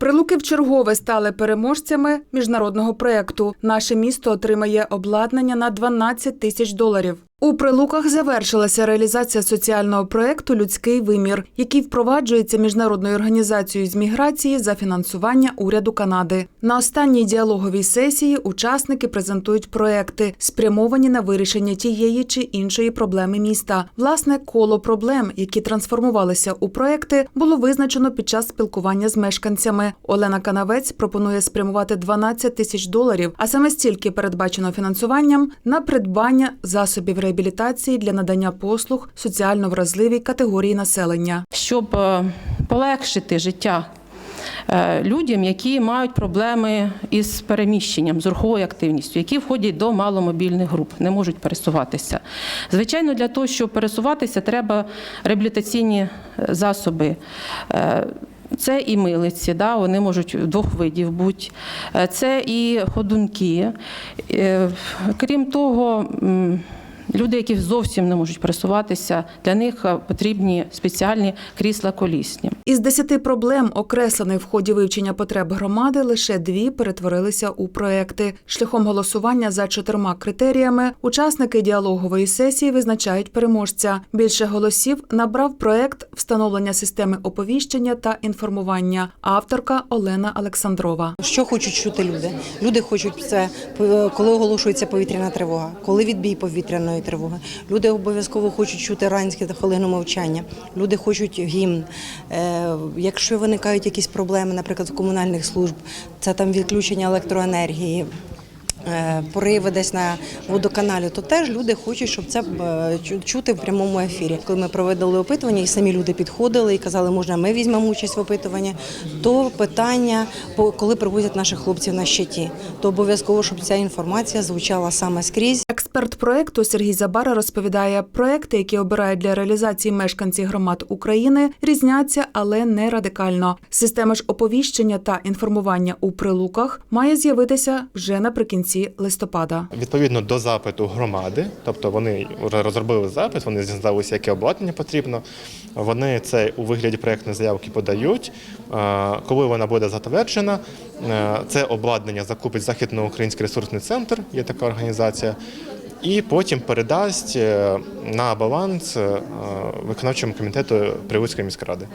Прилуки в чергове стали переможцями міжнародного проєкту. Наше місто отримає обладнання на 12 тисяч доларів. У прилуках завершилася реалізація соціального проєкту Людський вимір, який впроваджується міжнародною організацією з міграції за фінансування уряду Канади. На останній діалоговій сесії учасники презентують проекти, спрямовані на вирішення тієї чи іншої проблеми міста. Власне, коло проблем, які трансформувалися у проекти, було визначено під час спілкування з мешканцями. Олена Канавець пропонує спрямувати 12 тисяч доларів, а саме стільки передбачено фінансуванням на придбання засобів реабілітації для надання послуг соціально вразливій категорії населення. щоб е, полегшити життя е, людям, які мають проблеми із переміщенням, з руховою активністю, які входять до маломобільних груп, не можуть пересуватися. Звичайно, для того, щоб пересуватися, треба реабілітаційні е, засоби. Це і милиці, да, вони можуть двох видів бути. Це і ходунки. Крім того, люди, які зовсім не можуть пересуватися, для них е, потрібні спеціальні крісла колісні. Із десяти проблем, окреслених в ході вивчення потреб громади, лише дві перетворилися у проекти. Шляхом голосування за чотирма критеріями учасники діалогової сесії визначають переможця. Більше голосів набрав проект встановлення системи оповіщення та інформування. Авторка Олена Олександрова. Що хочуть чути люди? Люди хочуть це, е, коли оголошується повітряна тривога, коли відбій повітряної тривоги. Люди обов'язково хочуть чути ранське та хвилину мовчання. Люди хочуть гімн. Е, Якщо виникають якісь проблеми, наприклад, в комунальних служб, це там відключення електроенергії. е, Пориви десь на водоканалі, то теж люди хочуть, щоб це е, чути в прямому ефірі. Коли ми проводили опитування, і самі люди підходили і казали, можна ми візьмемо участь в опитуванні, то питання, коли привозять наших хлопців на щиті, то обов'язково, щоб ця інформація звучала саме скрізь. Експерт проекту Сергій Забара розповідає, проекти, які обирають для реалізації мешканці громад України, різняться, але не радикально. Система ж оповіщення та інформування у прилуках має з'явитися вже наприкінці листопада. Відповідно до запиту громади, тобто вони вже розробили запит, вони дізналися, яке обладнання потрібно. Вони це у вигляді проєктної заявки подають. Е, Коли вона буде затверджена, е, це обладнання закупить Західноукраїнський ресурсний центр, є така організація, і потім передасть е, на баланс е, виконавчому комітету Приводської міськради.